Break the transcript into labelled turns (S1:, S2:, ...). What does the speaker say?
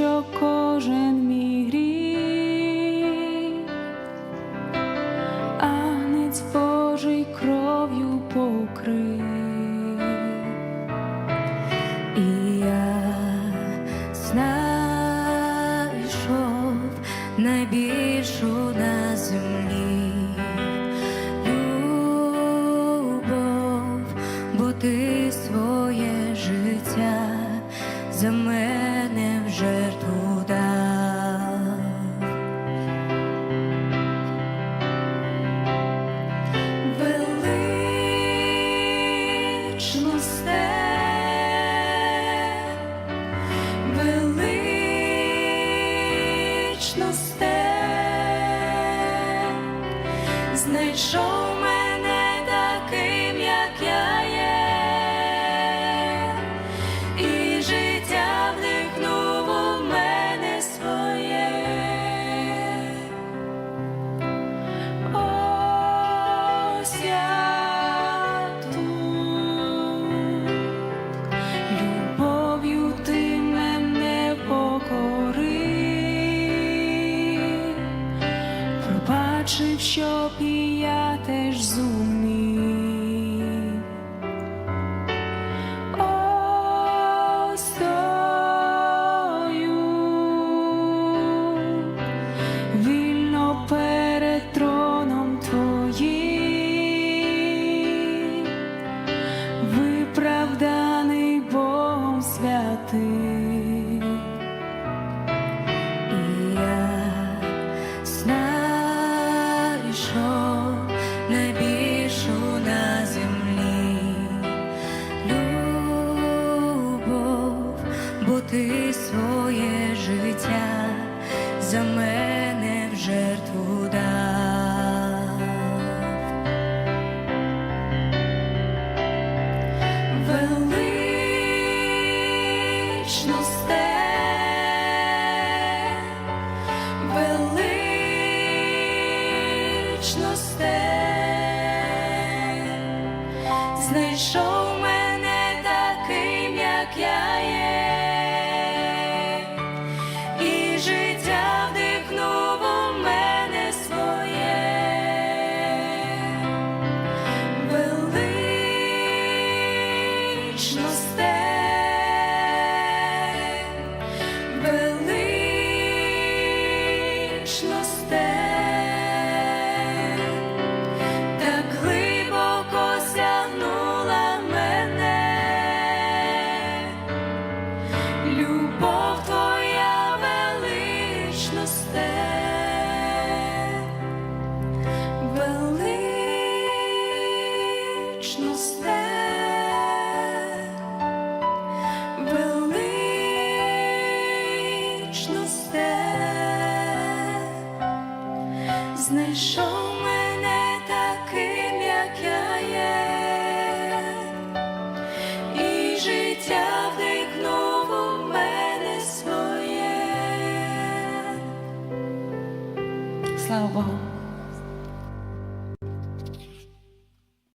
S1: що кожен мій гріх, агнець Божий кров'ю покрив, і я знайшов найбільшу на землі любов, бо ти своє життя за мене жертву дав. Знайшов мене пробачив, що і я теж зумів. Бо ти своє життя за мене в жертву дав. Величносте, величносте, знайшов Величносте, Величносте, знайшов мене таким, як я є, і життя вдихнув у мене своє. Слава Богу.